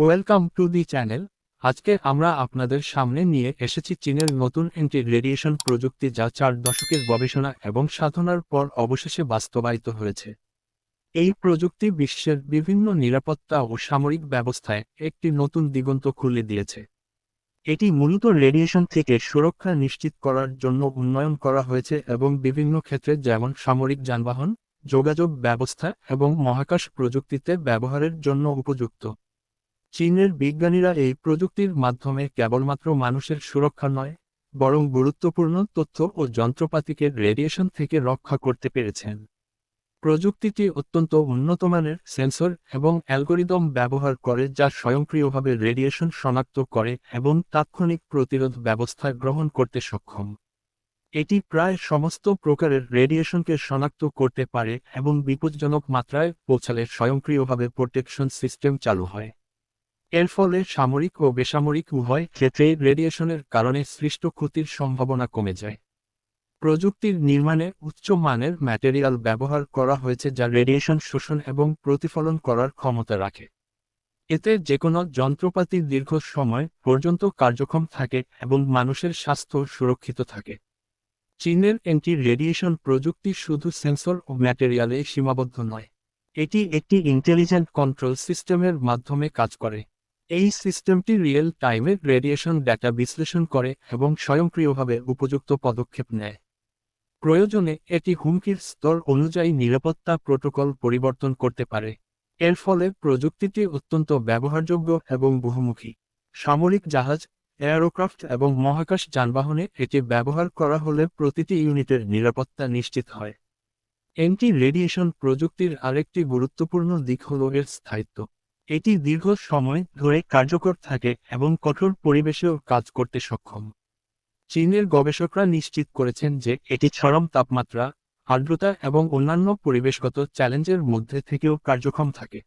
Welcome to the channel আজকে আমরা আপনাদের সামনে নিয়ে এসেছি চীনের নতুন এন্টি রেডিয়েশন প্রযুক্তি যা চার দশকের গবেষণা এবং সাধনার পর অবশেষে বাস্তবায়িত হয়েছে। এই প্রযুক্তি বিশ্বের বিভিন্ন নিরাপত্তা ও সামরিক ব্যবস্থায় একটি নতুন দিগন্ত খুলে দিয়েছে। এটি মূলত রেডিয়েশন থেকে সুরক্ষা নিশ্চিত করার জন্য উন্নয়ন করা হয়েছে এবং বিভিন্ন ক্ষেত্রে যেমন সামরিক যানবাহন, যোগাযোগ ব্যবস্থা এবং মহাকাশ প্রযুক্তিতে ব্যবহারের জন্য উপযুক্ত। চীনের বিজ্ঞানীরা এই প্রযুক্তির মাধ্যমে কেবলমাত্র মানুষের সুরক্ষা নয়, বরং গুরুত্বপূর্ণ তথ্য ও যন্ত্রপাতিকে রেডিয়েশন থেকে রক্ষা করতে পেরেছেন। প্রযুক্তিটি অত্যন্ত উন্নতমানের সেন্সর এবং অ্যালগোরিদম ব্যবহার করে যা স্বয়ংক্রিয়ভাবে রেডিয়েশন শনাক্ত করে এবং তাৎক্ষণিক প্রতিরোধ ব্যবস্থা গ্রহণ করতে সক্ষম। এটি প্রায় সমস্ত প্রকারের রেডিয়েশনকে শনাক্ত করতে পারে এবং বিপজ্জনক মাত্রায় পৌঁছালে স্বয়ংক্রিয়ভাবে প্রোটেকশন সিস্টেম চালু হয়। এর ফলে সামরিক ও বেসামরিক উভয় ক্ষেত্রেই রেডিয়েশনের কারণে সৃষ্ট ক্ষতির সম্ভাবনা কমে যায়। প্রযুক্তির নির্মাণে উচ্চ মানের ম্যাটেরিয়াল ব্যবহার করা হয়েছে যা রেডিয়েশন শোষণ এবং প্রতিফলন করার ক্ষমতা রাখে। এতে যে কোনো যন্ত্রপাতি দীর্ঘ সময় পর্যন্ত কার্যক্ষম থাকে এবং মানুষের স্বাস্থ্য সুরক্ষিত থাকে। চীনের এন্টি রেডিয়েশন প্রযুক্তি শুধু সেন্সর ও ম্যাটেরিয়ালে সীমাবদ্ধ নয়, এটি একটি ইন্টেলিজেন্ট কন্ট্রোল সিস্টেমের মাধ্যমে কাজ করে। এই সিস্টেমটি রিয়েল টাইমে রেডিয়েশন ডেটা বিশ্লেষণ করে এবং স্বয়ংক্রিয়ভাবে উপযুক্ত পদক্ষেপ নেয়। প্রয়োজনে এটি হুমকির স্তর অনুযায়ী নিরাপত্তা প্রোটোকল পরিবর্তন করতে পারে। এর ফলে প্রযুক্তিটি অত্যন্ত ব্যবহারযোগ্য এবং বহুমুখী। সামরিক জাহাজ, এয়ারোক্রাফট এবং মহাকাশ যানবাহনে এটি ব্যবহার করা হলে প্রতিটি ইউনিটের নিরাপত্তা নিশ্চিত হয়। এন্টি রেডিয়েশন প্রযুক্তির আরেকটি গুরুত্বপূর্ণ দিক হল এর স্থায়িত্ব। এটি দীর্ঘ সময় ধরে কার্যকর থাকে এবং কঠোর পরিবেশেও কাজ করতে সক্ষম। চীনের গবেষকরা নিশ্চিত করেছেন যে এটি চরম তাপমাত্রা, আর্দ্রতা এবং অন্যান্য পরিবেশগত চ্যালেঞ্জের মধ্যে থেকেও কার্যক্ষম থাকে।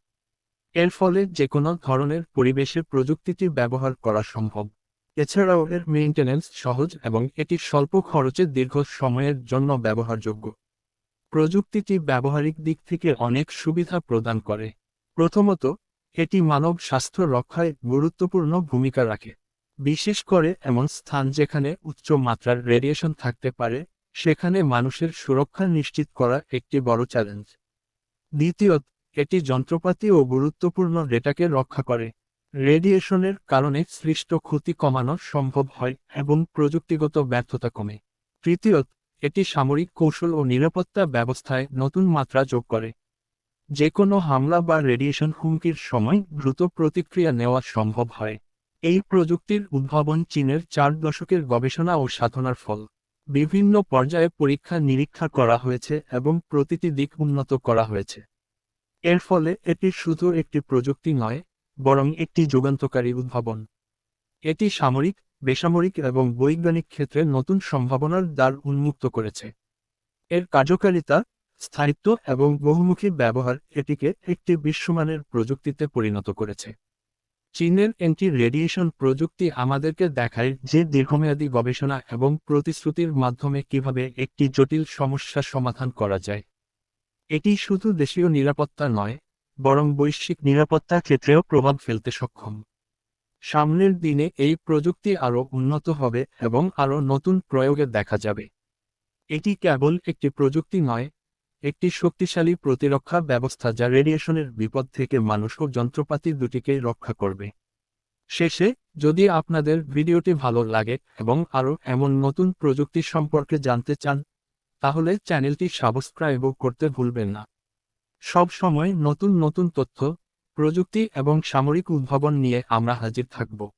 এর ফলে যে কোনো ধরনের পরিবেশে প্রযুক্তিটি ব্যবহার করা সম্ভব। এছাড়াও এর মেইনটেন্যান্স সহজ এবং এটি স্বল্প খরচে দীর্ঘ সময়ের জন্য ব্যবহারযোগ্য। প্রযুক্তিটি ব্যবহারিক দিক থেকে অনেক সুবিধা প্রদান করে। প্রথমত এটি মানব স্বাস্থ্য রক্ষায় গুরুত্বপূর্ণ ভূমিকা রাখে। বিশেষ করে এমন স্থান যেখানে উচ্চ মাত্রার রেডিয়েশন থাকতে পারে, সেখানে মানুষের সুরক্ষা নিশ্চিত করা একটি বড় চ্যালেঞ্জ। দ্বিতীয়ত, এটি যন্ত্রপাতি ও গুরুত্বপূর্ণ ডেটাকে রক্ষা করে। রেডিয়েশনের কারণে সৃষ্ট ক্ষতি কমানো সম্ভব হয় এবং প্রযুক্তিগত ব্যর্থতা কমে। তৃতীয়ত, এটি সামরিক কৌশল ও নিরাপত্তা ব্যবস্থায় নতুন মাত্রা যোগ করে। যে কোনো হামলা বা রেডিয়েশন হুমকির সময় দ্রুত প্রতিক্রিয়া নেওয়া সম্ভব হয়। এই প্রযুক্তির উদ্ভাবন চীনের চার দশকের গবেষণা ও সাধনার ফল। বিভিন্ন পর্যায়ে পরীক্ষা নিরীক্ষা করা হয়েছে এবং প্রতিটি দিক উন্নত করা হয়েছে। এর ফলে এটি শুধু একটি প্রযুক্তি নয়, বরং একটি যুগান্তকারী উদ্ভাবন। এটি সামরিক, বেসামরিক এবং বৈজ্ঞানিক ক্ষেত্রে নতুন সম্ভাবনার দ্বার উন্মুক্ত করেছে। এর কার্যকারিতা স্থায়িত্ব এবং বহুমুখী ব্যবহার এটিকে একটি বিশ্বমানের প্রযুক্তিতে পরিণত করেছে। চীনের এন্টি রেডিয়েশন প্রযুক্তি আমাদেরকে দেখায় যে দীর্ঘমেয়াদী গবেষণা এবং প্রতিশ্রুতির মাধ্যমে কীভাবে একটি জটিল সমস্যার সমাধান করা যায়। এটি শুধু দেশীয় নিরাপত্তা নয়, বরং বৈশ্বিক নিরাপত্তা ক্ষেত্রেও প্রভাব ফেলতে সক্ষম। সামনের দিনে এই প্রযুক্তি আরও উন্নত হবে এবং আরও নতুন প্রয়োগে দেখা যাবে। এটি কেবল একটি প্রযুক্তি নয় একটি শক্তিশালী প্রতিরক্ষা ব্যবস্থা যা রেডিয়েশনের বিপদ থেকে মানুষ ও যন্ত্রপাতি দুটিকেই রক্ষা করবে। শেষে, যদি আপনাদের ভিডিওটি ভালো লাগে এবং আরও এমন নতুন প্রযুক্তি সম্পর্কে জানতে চান, তাহলে চ্যানেলটি সাবস্ক্রাইবও করতে ভুলবেন না। সব সময় নতুন নতুন তথ্য, প্রযুক্তি এবং সামরিক উদ্ভাবন নিয়ে আমরা হাজির থাকব।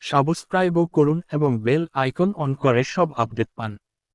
সাবস্ক্রাইবও করুন এবং বেল আইকন অন করে সব আপডেট পান।